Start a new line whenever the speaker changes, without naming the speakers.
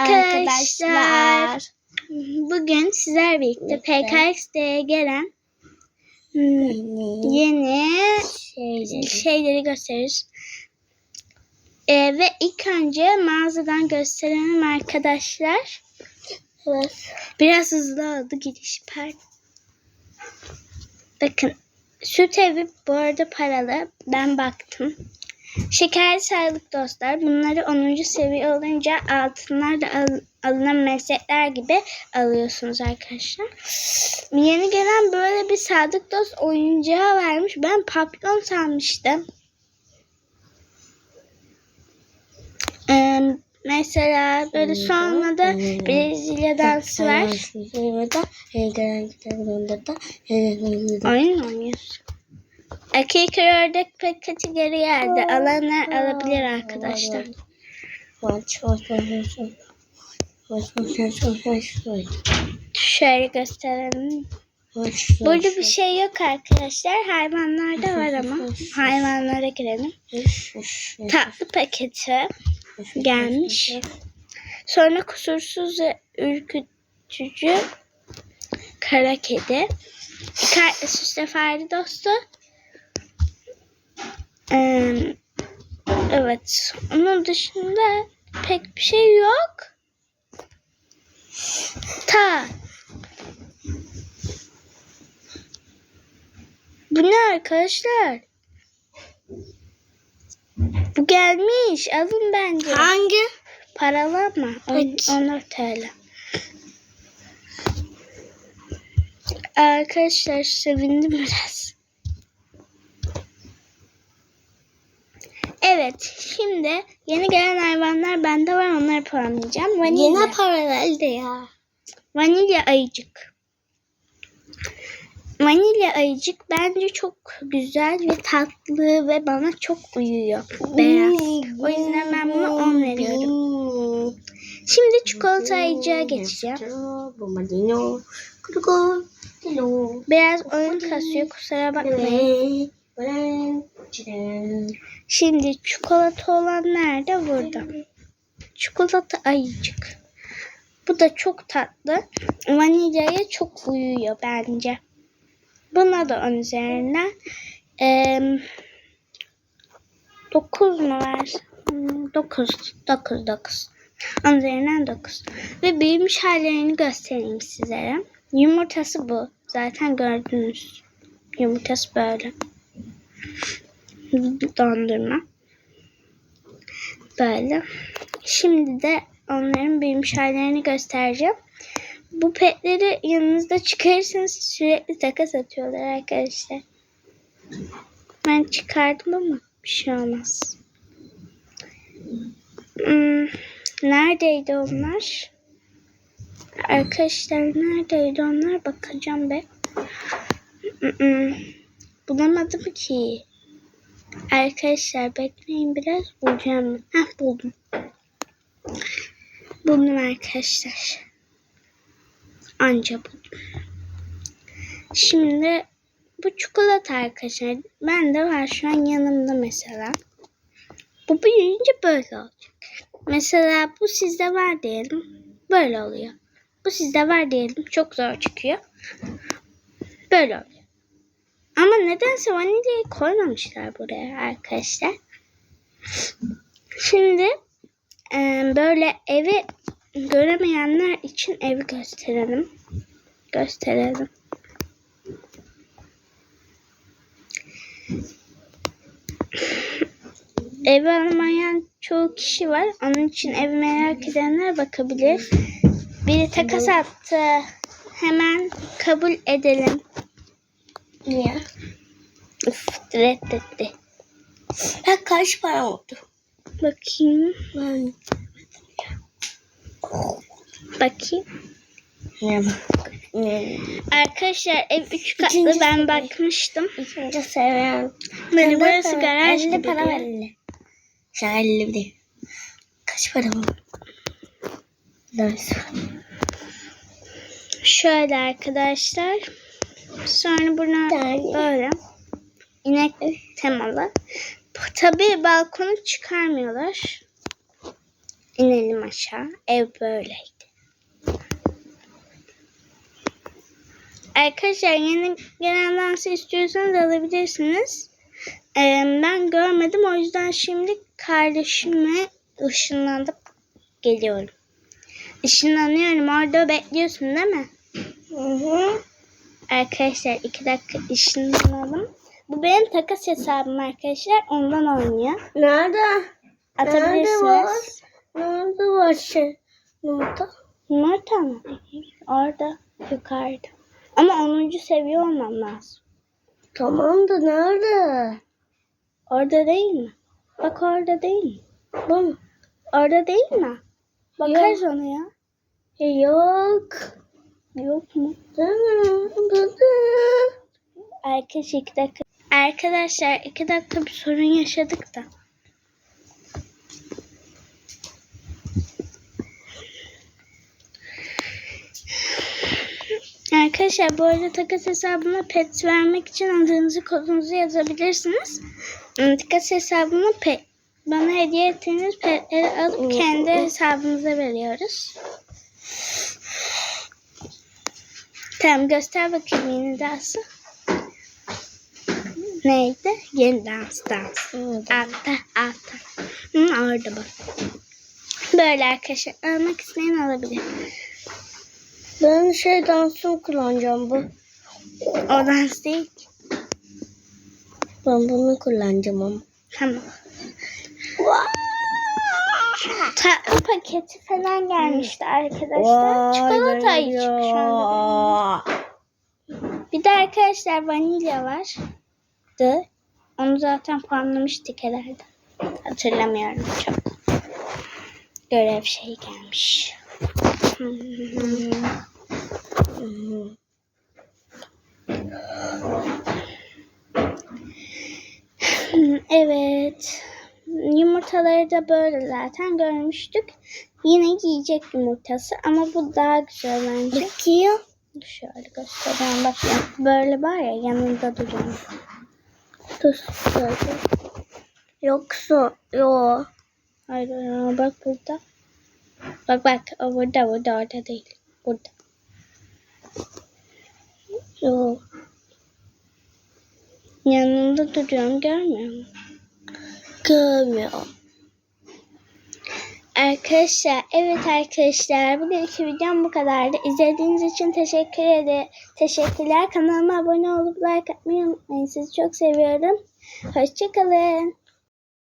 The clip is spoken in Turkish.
Arkadaşlar. Bugün sizler birlikte. PKX'de gelen yeni
Şeyleri.
şeyleri gösteririz. Ee, ve ilk önce mağazadan gösterelim arkadaşlar.
Evet.
Biraz hızlı oldu giriş part. Bakın süt evi bu arada paralı. Ben baktım. Şekerli sağlık dostlar. Bunları 10. seviye olunca altınlar da al- alınan meslekler gibi alıyorsunuz arkadaşlar. Yeni gelen böyle bir sadık dost oyuncağı vermiş. Ben papyon sanmıştım. Ee, mesela böyle sonra da Brezilya dansı var. Oyun mu oynuyorsun? Erkek ördek paketi geri yerde. Alanlar alabilir arkadaşlar. Şöyle gösterelim. Burada bir şey yok arkadaşlar. Hayvanlarda var ama. Hayvanlara girelim. Tatlı paketi gelmiş. Sonra kusursuz ve ürkütücü kara kedi. Kalpli süsle dostu. Ee, evet. Onun dışında pek bir şey yok. Ta. Bu ne arkadaşlar? Bu gelmiş. Alın bence.
Hangi?
Paralı ama. On-. 14 TL. Arkadaşlar sevindim biraz. Evet. Şimdi yeni gelen hayvanlar bende var. Onları puanlayacağım. Vanilya.
Yine paralelde ya.
Vanilya ayıcık. Vanilya ayıcık bence çok güzel ve tatlı ve bana çok uyuyor. Beyaz. O yüzden ben buna 10 veriyorum. Şimdi çikolata ayıcığa geçeceğim. Biraz oyun kasıyor kusura bakmayın. Şimdi çikolata olan nerede? Burada. Çikolata ayıcık. Bu da çok tatlı. Vanilyaya çok uyuyor bence. Buna da 10 üzerinden. Eee 9 mu var? 9. 9 9. 10 üzerinden 9. Ve büyümüş hallerini göstereyim sizlere. Yumurtası bu. Zaten gördünüz. Yumurtası böyle. Dondurma. Böyle. Şimdi de onların büyümüş hallerini göstereceğim. Bu petleri yanınızda çıkarırsanız sürekli takas atıyorlar arkadaşlar. Ben çıkardım ama bir şey olmaz. Hmm, neredeydi onlar? Arkadaşlar neredeydi onlar? Bakacağım be. Mm-mm. Bulamadım ki. Arkadaşlar bekleyin biraz bulacağım. Heh buldum. Buldum arkadaşlar. Anca buldum. Şimdi bu çikolata arkadaşlar. Ben de var şu an yanımda mesela. Bu büyüyünce böyle olacak. Mesela bu sizde var diyelim. Böyle oluyor. Bu sizde var diyelim. Çok zor çıkıyor. Böyle oluyor. Ama nedense vanilyayı koymamışlar buraya arkadaşlar. Şimdi e, böyle evi göremeyenler için evi gösterelim. Gösterelim. Evi almayan çoğu kişi var. Onun için evi merak edenler bakabilir. Biri takas attı. Hemen kabul edelim.
Niye?
Uf, reddetti.
Ha kaç para oldu?
Bakayım.
Ben
Bakayım.
ne ne?
Arkadaşlar ev 3 katlı
İkinci
ben
seviye.
bakmıştım.
İkinci seviyen.
Böyle burası garaj
50
gibi.
para ver 50. Sen 50 değil. Kaç para bu? Nasıl?
Şöyle arkadaşlar. Sonra buna
Yani.
böyle inek temalı. Tabii balkonu çıkarmıyorlar. İnelim aşağı. Ev böyleydi. Arkadaşlar yeni gelen dansı istiyorsanız alabilirsiniz. Ee, ben görmedim o yüzden şimdi kardeşime ışınlanıp geliyorum. Işınlanıyorum orada bekliyorsun değil mi?
Hı hı.
Arkadaşlar iki dakika ışınlanalım. Bu benim takas hesabım arkadaşlar. Ondan oynuyor.
Nerede? Nerede var?
Atabilirsiniz.
Nerede var şey? Yumurta.
Yumurta mı? Orada yukarıda. Ama 10. seviye olmam lazım.
Tamam da nerede?
Orada değil mi? Bak orada değil mi?
Bu mu?
Orada değil mi? Bakarız ona ya.
Yok.
Yok mu? Arkadaşlar iki dakika. Arkadaşlar iki dakika bir sorun yaşadık da. Arkadaşlar bu arada takas hesabına pet vermek için adınızı kodunuzu yazabilirsiniz. Takas hesabına pet bana hediye ettiğiniz petleri alıp kendi hesabınıza veriyoruz. Tamam göster bakayım yeni dansı. Neydi? Yeni dans dans. Altta altta. Hı, orada bak. Böyle arkadaşlar almak isteyen alabilir.
Ben şey dansını kullanacağım bu.
O dans değil ki.
Ben bunu kullanacağım ama.
Tamam. Tatlı paketi falan gelmişti arkadaşlar. Çikolata çıkmış şu anda. Bir de arkadaşlar vanilya vardı. Onu zaten puanlamıştık herhalde. Hatırlamıyorum çok. Görev şey gelmiş. Evet. Yumurtaları da böyle zaten görmüştük. Yine yiyecek yumurtası ama bu daha güzel bence.
Bakıyor.
Şöyle göstereyim bak. Böyle var ya yanında duruyor.
Dur. Şöyle. Yoksa yok.
Hayır hayır, bak burada. Bak bak o burada burada orada değil. Burada.
Yok.
Yanında duruyorum görmüyor musun?
Görmüyorum.
Arkadaşlar evet arkadaşlar bugünkü videom bu kadardı. İzlediğiniz için teşekkür ederim. Teşekkürler. Kanalıma abone olup like atmayı unutmayın. Sizi çok seviyorum. Hoşçakalın.